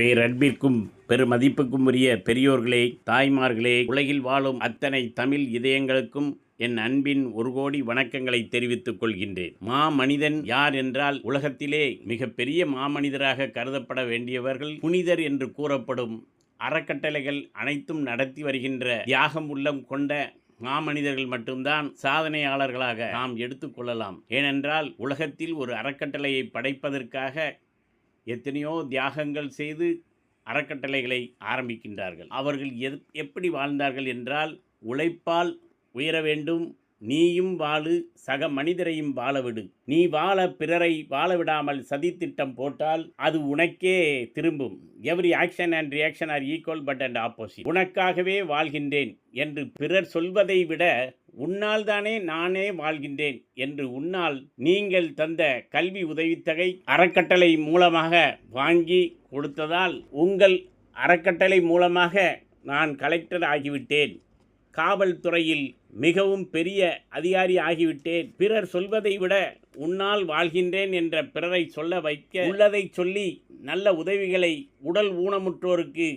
பேரன்பிற்கும் பெருமதிப்புக்கும் உரிய பெரியோர்களே தாய்மார்களே உலகில் வாழும் அத்தனை தமிழ் இதயங்களுக்கும் என் அன்பின் ஒரு கோடி வணக்கங்களை தெரிவித்துக் கொள்கின்றேன். மாமனிதன் யார் என்றால் உலகத்திலே மிகப்பெரிய மாமனிதராக கருதப்பட வேண்டியவர்கள் புனிதர் என்று கூறப்படும் அறக்கட்டளைகள் அனைத்தும் நடத்தி வருகின்ற தியாகம் உள்ளம் கொண்ட மாமனிதர்கள் மட்டும்தான் சாதனையாளர்களாக நாம் எடுத்துக்கொள்ளலாம் ஏனென்றால் உலகத்தில் ஒரு அறக்கட்டளையை படைப்பதற்காக எத்தனையோ தியாகங்கள் செய்து அறக்கட்டளைகளை ஆரம்பிக்கின்றார்கள். அவர்கள் எது எப்படி வாழ்ந்தார்கள் என்றால் உழைப்பால் உயர வேண்டும் நீயும் வாழு சக மனிதரையும் வாழவிடு நீ வாழ பிறரை வாழ விடாமல் சதித்திட்டம் போட்டால் அது உனக்கே திரும்பும். Every action and reaction are equal but and opposite உனக்காகவே வாழ்கின்றேன் என்று பிறர் சொல்வதை விட உன்னால் தானே நானே வாழ்கின்றேன் என்று உன்னால் நீங்கள் தந்த கல்வி உதவித்தொகை அறக்கட்டளை மூலமாக வாங்கி கொடுத்ததால் உங்கள் அறக்கட்டளை மூலமாக நான் கலெக்டர் ஆகிவிட்டேன். காவல்துறையில் மிகவும் பெரிய அதிகாரி ஆகிவிட்டேன். பிறர் சொல்வதை விட உன்னால் வாழ்கின்றேன் என்ற பிறரை சொல்ல வைக்க உள்ளதை சொல்லி நல்ல உதவிகளை உடல் ஊனமுற்றோருக்கு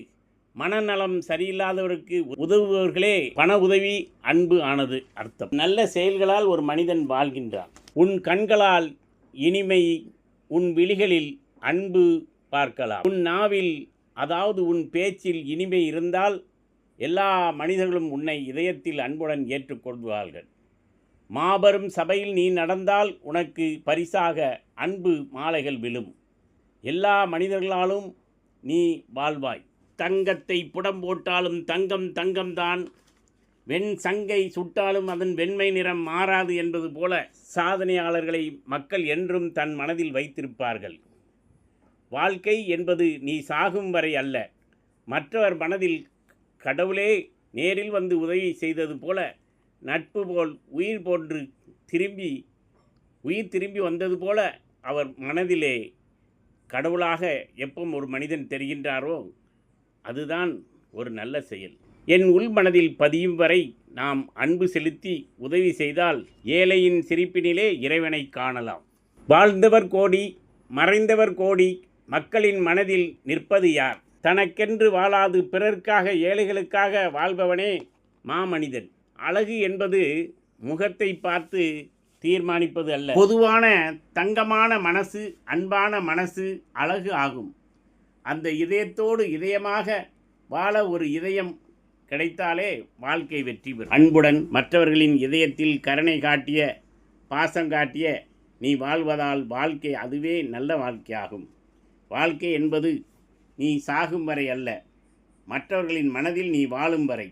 மனநலம் சரியில்லாதவருக்கு உதவுபவர்களே பண உதவி அன்பு ஆனது அர்த்தம். நல்ல செயல்களால் ஒரு மனிதன் வாழ்கின்றான். உன் கண்களால் இனிமை உன் விழிகளில் அன்பு பார்க்கலாம். உன் நாவில் அதாவது உன் பேச்சில் இனிமை இருந்தால் எல்லா மனிதர்களும் உன்னை இதயத்தில் அன்புடன் ஏற்றுக்கொள்வார்கள் மாபெரும் சபையில் நீ நடந்தால் உனக்கு பரிசாக அன்பு மாலைகள் விழும். எல்லா மனிதர்களாலும் நீ வாழ்வாய். தங்கத்தை புடம் போட்டாலும் தங்கம் தங்கம்தான். வெண் சங்கை சுட்டாலும் அதன் வெண்மை நிறம் மாறாது என்பது போல சாதனையாளர்களை மக்கள் என்றும் தன் மனதில் வைத்திருப்பார்கள். வாழ்க்கை என்பது நீ சாகும் வரை அல்ல. மற்றவர் மனதில் கடவுளே நேரில் வந்து உதவி செய்தது போல நட்பு போல் உயிர் போன்று திரும்பி உயிர் திரும்பி வந்தது போல அவர் மனதிலே கடவுளாக எப்போ ஒரு மனிதன் தெரிகின்றாரோ அதுதான் ஒரு நல்ல செயல். என் உள் மனதில் பதியும் வரை நாம் அன்பு செலுத்தி உதவி செய்தால் ஏழையின் சிரிப்பினிலே இறைவனை காணலாம். வாழ்ந்தவர் கோடி மறைந்தவர் கோடி மக்களின் மனதில் நிற்பது யார்? தனக்கென்று வாழாது பிறர்க்காக ஏழைகளுக்காக வாழ்பவனே மாமனிதன். அழகு என்பது முகத்தை பார்த்து தீர்மானிப்பது அல்ல. பொதுவான தங்கமான மனசு அன்பான மனசு அழகு ஆகும். அந்த இதயத்தோடு இதயமாக வாழ ஒரு இதயம் கிடைத்தாலே வாழ்க்கை வெற்றி பெறும். அன்புடன் மற்றவர்களின் இதயத்தில் கருணை காட்டிய பாசம் காட்டிய நீ வாழ்வதால் வாழ்க்கை அதுவே நல்ல வாழ்க்கையாகும். வாழ்க்கை என்பது நீ சாகும் வரை அல்ல மற்றவர்களின் மனதில் நீ வாழும் வரை.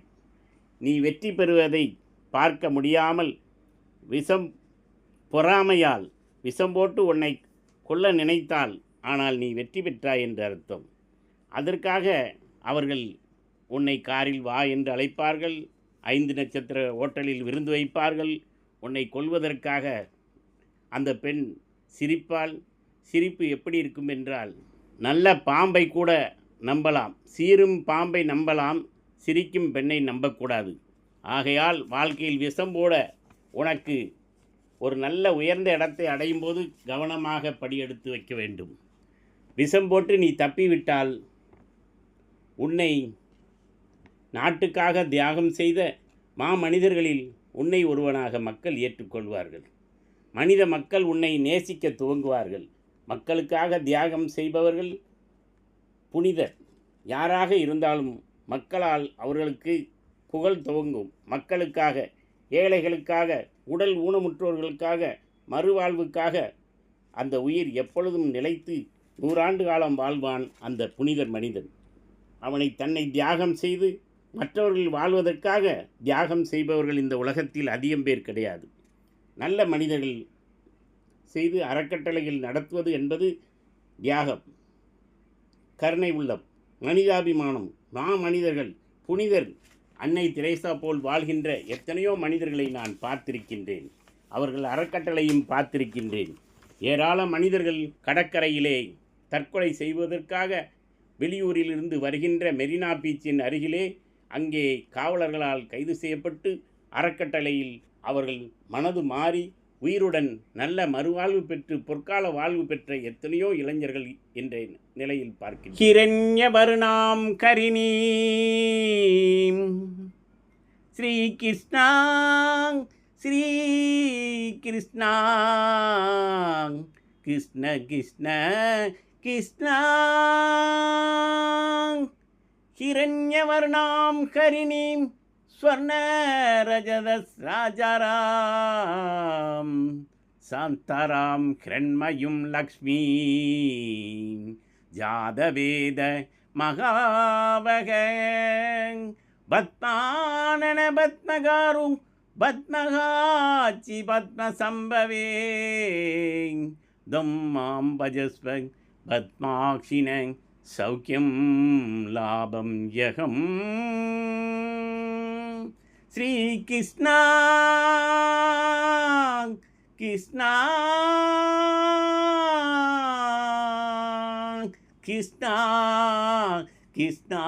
நீ வெற்றி பெறுவதை பார்க்க முடியாமல் விஷம் பொறாமையால் விஷம் போட்டு உன்னை கொல்ல நினைத்தால் ஆனால் நீ வெற்றி பெற்றாய் என்று அர்த்தம். அதற்காக அவர்கள் உன்னை காரில் வா என்று அழைப்பார்கள். ஐந்து நட்சத்திர ஓட்டலில் விருந்து வைப்பார்கள். உன்னை கொள்வதற்காக அந்த பெண் சிரிப்பால் சிரிப்பு எப்படி இருக்கும் என்றால் நல்ல பாம்பை கூட நம்பலாம். சீரும் பாம்பை நம்பலாம். சிரிக்கும் பெண்ணை நம்பக்கூடாது. ஆகையால் வாழ்க்கையில் விஷம் போட உனக்கு ஒரு நல்ல உயர்ந்த இடத்தை அடையும் போது கவனமாக படியெடுத்து வைக்க வேண்டும். விஷம் போட்டு நீ தப்பிவிட்டால் உன்னை நாட்டுக்காக தியாகம் செய்த மாமனிதர்களில் உன்னை ஒருவனாக மக்கள் ஏற்றுக்கொள்வார்கள். மனித மக்கள் உன்னை நேசிக்க துவங்குவார்கள். மக்களுக்காக தியாகம் செய்பவர்கள் புனிதர். யாராக இருந்தாலும் மக்களால் அவர்களுக்கு புகழ் துவங்கும். மக்களுக்காக ஏழைகளுக்காக உடல் ஊனமுற்றோர்களுக்காக மறுவாழ்வுக்காக அந்த உயிர் எப்பொழுதும் நிலைத்து நூறாண்டு காலம் வாழ்வான் அந்த புனிதர் மனிதன். அவனை தன்னை தியாகம் செய்து மற்றவர்கள் வாழ்வதற்காக தியாகம் செய்பவர்கள் இந்த உலகத்தில் அதிகம் பேர் கிடையாது. நல்ல மனிதர்கள் செய்து அறக்கட்டளைகள் நடத்துவது என்பது தியாகம் கருணை உள்ளம் மனிதாபிமானம். மா மனிதர்கள் புனிதர் அன்னை திரேசா போல் வாழ்கின்ற எத்தனையோ மனிதர்களை நான் பார்த்திருக்கின்றேன். அவர்கள் அறக்கட்டளையும் பார்த்திருக்கின்றேன். ஏராள மனிதர்கள் கடற்கரையிலே தற்கொலை செய்வதற்காக வெளியூரிலிருந்து வருகின்ற மெரினா பீச்சின் அருகிலே அங்கே காவலர்களால் கைது செய்யப்பட்டு அறக்கட்டளையில் அவர்கள் மனது மாறி உயிருடன் நல்ல மறுவாழ்வு பெற்று பொற்கால வாழ்வு பெற்ற எத்தனையோ இளைஞர்கள் என்ற நிலையில் பார்க்கிறேன் ஹிரண்ய வருணாம் ஸ்ரீ கிருஷ்ணா ஸ்ரீ கிருஷ்ணா கிருஷ்ண கிருஷ்ண கிருஷ்ணா हिरण्यवर्णां हरिणीं स्वर्णरजतराजारां शान्तारां हिरण्मयुं लक्ष्मीं जातवेद महावग பத்மானன பத்மகாரும் பத்மகாச்சி பத்மசம்பவே தொம்மாம் பஜஸ்வ பத்மாக்ஷின சௌக்கியம் லாபம் யகம். ஸ்ரீகிருஷ்ணா கிருஷ்ணா கிருஷ்ணா கிருஷ்ணா.